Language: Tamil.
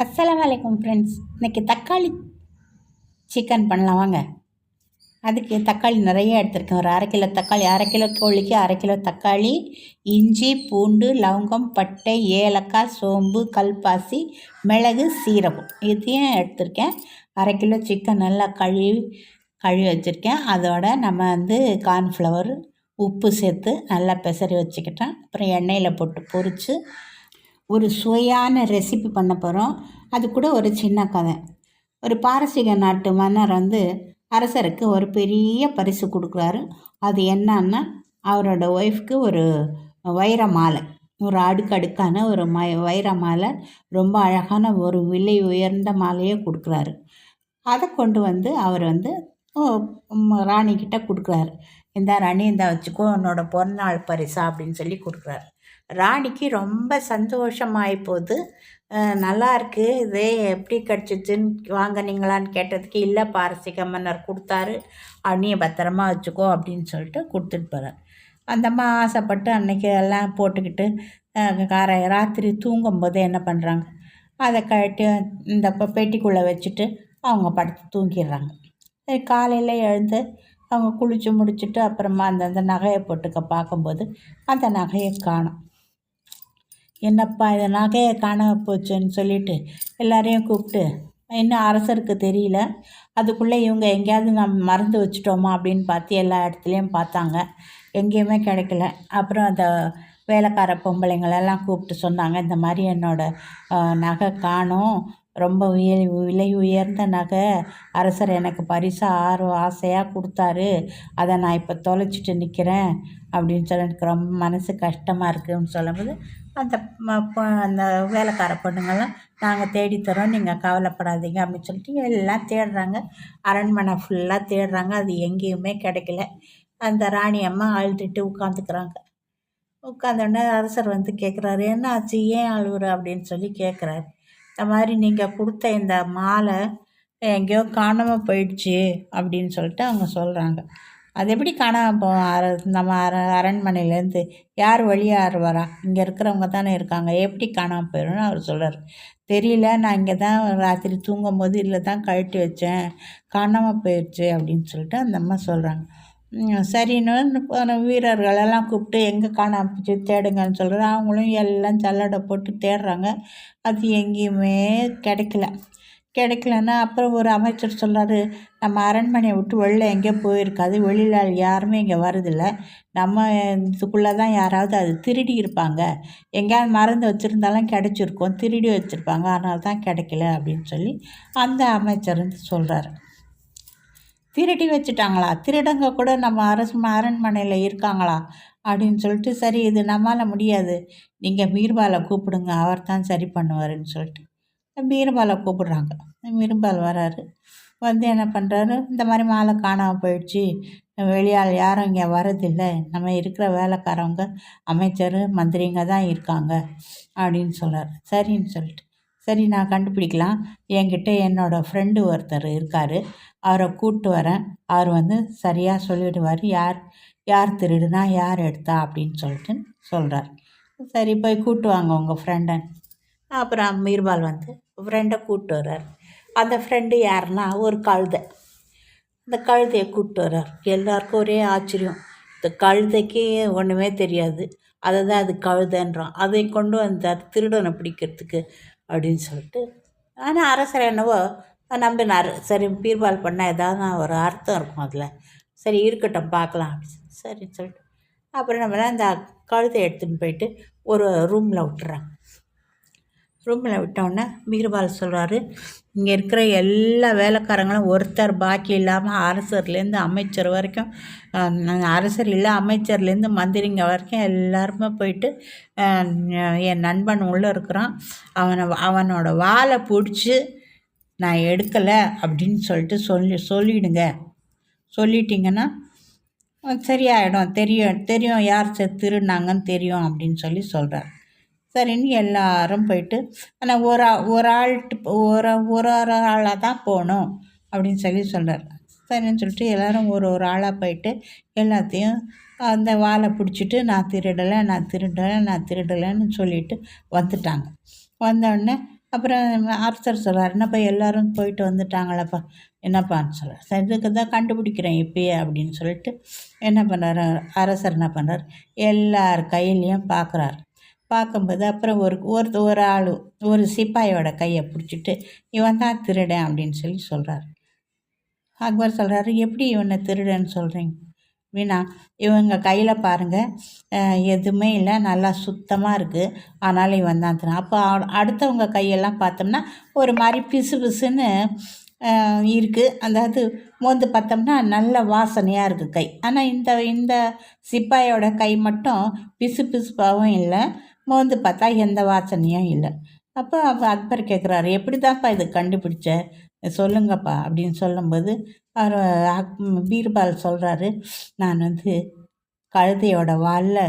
அஸ்ஸலாமு அலைக்கும் ஃப்ரெண்ட்ஸ் இன்றைக்கி தக்காளி சிக்கன் பண்ணலாம் வாங்க. அதுக்கு தக்காளி நிறைய எடுத்திருக்கேன். ஒரு அரை கிலோ தக்காளி அரை கிலோ கோழிக்கு அரை கிலோ தக்காளி இஞ்சி பூண்டு லவங்கம் பட்டை ஏலக்காய் சோம்பு கல்பாசி மிளகு சீரகம். இதையும் எடுத்திருக்கேன். அரை கிலோ சிக்கன் நல்லா கழுவி கழுவி வச்சுருக்கேன். அதோட நம்ம வந்து கார்ன்ஃப்ளவர் உப்பு சேர்த்து நல்லா பெசரி வச்சுக்கிட்டேன் அப்புறம் எண்ணெயில் போட்டு பொரித்து ஒரு சுவையான ரெசிபி பண்ண போகிறோம் அது கூட ஒரு சின்ன கதை. ஒரு பாரசீக நாட்டு மன்னர் வந்து அரசருக்கு ஒரு பெரிய பரிசு கொடுக்குறாரு. அது என்னன்னா அவரோட ஒய்ஃப்க்கு ஒரு வைர மாலை. ஒரு அடுக்கடுக்கான ஒரு ம வைர மாலை. ரொம்ப அழகான ஒரு விலை உயர்ந்த மாலையை கொடுக்குறாரு. அதை கொண்டு வந்து அவர் வந்து ராணிக்கிட்ட கொடுக்குறாரு. இந்த ராணி இந்த வச்சுக்கோ உன்னோட பிறந்தநாள் பரிசா அப்படின்னு சொல்லி கொடுக்குறாரு. ராணிக்கு ரொம்ப சந்தோஷமாகி போகுது நல்லா இருக்குது இதே எப்படி கிடச்சிச்சின்னு வாங்கினீங்களான்னு கேட்டதுக்கு இல்லை பாரசீக மன்னர் கொடுத்தாரு அண்ணியை பத்திரமா வச்சுக்கோ அப்படின்னு சொல்லிட்டு கொடுத்துட்டு போகிறார் அந்தம்மா ஆசைப்பட்டு அன்றைக்கி எல்லாம் போட்டுக்கிட்டு கார ராத்திரி தூங்கும்போது என்ன பண்ணுறாங்க அதை கழட்டி இந்த பெட்டிக்குள்ளே வச்சுட்டு அவங்க படுத்து தூங்கிடுறாங்க. காலையில் எழுந்து அவங்க குளித்து முடிச்சுட்டு அப்புறமா அந்தந்த நகையை போட்டுக்க பார்க்கும்போது அந்த நகையை காணும். என்னப்பா இந்த நகையை காண போச்சுன்னு சொல்லிட்டு எல்லாரையும் கூப்பிட்டு இன்னும் அரசருக்கு தெரியல அதுக்குள்ளே இவங்க எங்கேயாவது நம்ம மறந்து வச்சுட்டோமா அப்படின்னு பார்த்து எல்லா இடத்துலையும் பார்த்தாங்க. எங்கேயுமே கிடைக்கல. அப்புறம் அந்த வேலைக்கார பொம்பளைங்களெல்லாம் கூப்பிட்டு சொன்னாங்க இந்த மாதிரி என்னோடய நகை காணும் ரொம்ப உய விலை உயர்ந்த நகை அரசர் எனக்கு பரிசாக ஆர்வம் ஆசையாக கொடுத்தாரு. அதை நான் இப்போ தொலைச்சிட்டு நிற்கிறேன் அப்படின்னு சொல்லி எனக்கு ரொம்ப மனசு கஷ்டமாக இருக்குதுன்னு சொல்லும்போது அந்த அந்த வேலைக்கார பொண்ணுங்கள்லாம் நாங்கள் தேடித்தரோம் நீங்கள் கவலைப்படாதீங்க அப்படின்னு சொல்லிட்டு எல்லாம் தேடுறாங்க. அரண்மனை ஃபுல்லாக தேடுறாங்க. அது எங்கேயுமே கிடைக்கல. அந்த ராணி அம்மா அழுதுட்டு உட்காந்துக்கிறாங்க உட்காந்தோடனே அரசர் வந்து கேட்குறாரு என்ன ஆச்சு ஏன் அழுகுற அப்படின்னு சொல்லி கேட்குறாரு இந்த மாதிரி நீங்கள் கொடுத்த இந்த மாலை எங்கேயோ காணாமல் போயிடுச்சு அப்படின்னு சொல்லிட்டு அவங்க சொல்கிறாங்க அது எப்படி காணாமல் போவோம் அர நம்ம அர அரண்மனையிலேருந்து யார் வழியாக வரா இங்கே இருக்கிறவங்க தானே இருக்காங்க. எப்படி காணாமல் போயிடும்னு அவர் சொல்கிறார் தெரியல நான் இங்கே தான் ராத்திரி தூங்கும் போது இல்லை தான் கழட்டி வச்சேன். காணாமல் போயிடுச்சு அப்படின்னு சொல்லிட்டு அந்த அம்மா சொல்கிறாங்க சரின்னு வீரர்களெல்லாம் கூப்பிட்டு எங்கே காணாமல் போச்சு தேடுங்கன்னு சொல்கிறார் அவங்களும் எல்லாம் சல்லடை போட்டு தேடுறாங்க. அது எங்கேயுமே கிடைக்கல. கிடைக்கலன்னா அப்புறம் ஒரு அமைச்சர் சொல்கிறாரு நம்ம அரண்மனையை விட்டு வெளில எங்கேயோ போயிருக்காது. வெளியில் யாருமே இங்கே வரதில்லை நம்ம இதுக்குள்ளே தான் யாராவது அது திருடி இருப்பாங்க. எங்கேயாவது மறந்து வச்சுருந்தாலும் கிடச்சிருக்கோம். திருடி வச்சுருப்பாங்க. அதனால தான் கிடைக்கல அப்படின்னு சொல்லி அந்த அமைச்சர் வந்து சொல்கிறாரு திருடி வச்சுட்டாங்களா? திருடங்க கூட நம்ம அரசு அரண்மனையில் இருக்காங்களா? அப்படின்னு சொல்லிட்டு சரி இது நம்மளால் முடியாது. நீங்கள் பீர்பாலை கூப்பிடுங்க அவர் தான் சரி பண்ணுவாருன்னு சொல்லிட்டு. பீர்பாலை கூப்பிடுறாங்க. பீர்பால் வராரு. வந்து என்ன பண்ணுறாரு இந்த மாதிரி மாலை காணாமல் போயிடுச்சு. வெளியால் யாரும் இங்கே வரதில்லை. நம்ம இருக்கிற வேலைக்காரவங்க அமைச்சர் மந்திரிங்க தான் இருக்காங்க அப்படின்னு சொல்கிறார் சரின்னு சொல்லிட்டு. சரி நான் கண்டுபிடிக்கலாம். என்கிட்ட என்னோடய ஃப்ரெண்டு ஒருத்தர் இருக்கார். அவரை கூப்பிட்டு வரேன். அவர் வந்து சரியாக சொல்லிவிடுவார் யார் யார் திருடுனா யார் எடுத்தா அப்படின்னு சொல்லிட்டு சொல்கிறார் சரி போய் கூப்பிட்டு வாங்க உங்கள் ஃப்ரெண்டை அப்புறம் மீர்பால் வந்து ஃப்ரெண்டை கூப்பிட்டு வர்றார். அந்த ஃப்ரெண்டு யாருன்னா ஒரு கழுதை. அந்த கழுதையை கூப்பிட்டு வர்றார். எல்லாருக்கும் ஒரே ஆச்சரியம். இந்த கழுதைக்கு ஒன்றுமே தெரியாது. அதை தான் அது கழுதைன்றான். அதை கொண்டு வந்தார் திருடனை பிடிக்கிறதுக்கு அப்படின்னு சொல்லிட்டு ஆனால் அரசர் என்னவோ நம்பினார். சரி பீர்பால் பண்ணால் ஏதாவது ஒரு அர்த்தம் இருக்கும் அதில். சரி இருக்கட்டும் பார்க்கலாம். அப்படின்னு சரின்னு சொல்லிட்டு அப்புறம் நம்ம அந்த கழுத்தை எடுத்துன்னு போயிட்டு ஒரு ரூமில் விட்டுறாங்க. ரூமில் விட்டோன்னே பீர்பால் சொல்கிறாரு இங்கே இருக்கிற எல்லா வேலைக்காரங்களும் ஒருத்தர் பாக்கி இல்லாமல் அரசர்லேருந்து அமைச்சர் வரைக்கும் அரசர் இல்லை அமைச்சர்லேருந்து மந்திரிங்க வரைக்கும் எல்லாருமே போயிட்டு என் நண்பன் உள்ளே இருக்கிறான். அவனை அவனோட வாழை பிடிச்சி நான் எடுக்கலை அப்படின்னு சொல்லிட்டு சொல்லி சொல்லிவிடுங்க சொல்லிட்டிங்கன்னா சரியாயிடும். தெரியும் தெரியும் யார் திருநாங்கன்னு தெரியும் அப்படின்னு சொல்லி சொல்கிறார் சரின்னு எல்லாரும் போயிட்டு ஆனால் ஒரு ஒரு ஆள்கிட்ட ஒரு ஒரு ஒரு ஆளாக தான் போகணும் அப்படின்னு சொல்லி சொல்கிறார் சரின்னு சொல்லிட்டு எல்லோரும் ஒரு ஒரு ஆளாக போயிட்டு எல்லாத்தையும் அந்த வாழை பிடிச்சிட்டு நான் திருடலை நான் திருடலை நான் திருடலைன்னு சொல்லிட்டு வந்துட்டாங்க. வந்தோடனே அப்புறம் அரசர் சொல்கிறார் என்னப்பா எல்லோரும் போயிட்டு வந்துட்டாங்களப்பா? என்னப்பான்னு சொல்கிறார் சரி இதுக்கு தான் கண்டுபிடிக்கிறேன் இப்பயே அப்படின்னு சொல்லிட்டு என்ன பண்ணார் அரசர் என்ன பண்ணுறார் எல்லார் கையிலையும் பார்க்குறாரு. பார்க்கும்போது அப்புறம் ஒரு ஒரு ஒரு ஆள் ஒரு சிப்பாயோட கையை பிடிச்சிட்டு இவன் தான் திருடன் அப்படின்னு சொல்லி சொல்கிறார் அக்பர் சொல்கிறாரு எப்படி இவனை திருடன்னு சொல்கிறீங்க வீணா இவங்க கையில் பாருங்கள் எதுவுமே இல்லை நல்லா சுத்தமாக இருக்குது ஆனாலும் இவன் தான் திருடன். அப்போ அடுத்தவங்க கையெல்லாம் பார்த்தோம்னா ஒரு மாதிரி பிசு பிசுன்னு இருக்குது அதாவது மோந்து பார்த்தோம்னா நல்ல வாசனையாக இருக்குது கை. ஆனால் இந்த இந்த சிப்பாயோட கை மட்டும் பிசு பிசுப்பாகவும் இல்லை. மோந்து பார்த்தா எந்த வாசனையும் இல்லை. அப்போ அவர் அக்பர் கேட்குறாரு எப்படி தான்ப்பா இது கண்டுபிடிச்ச? சொல்லுங்கப்பா அப்படின்னு சொல்லும்போது அவர் அக்- பீர்பால் சொல்கிறாரு நான் வந்து கழுதையோட வாலில்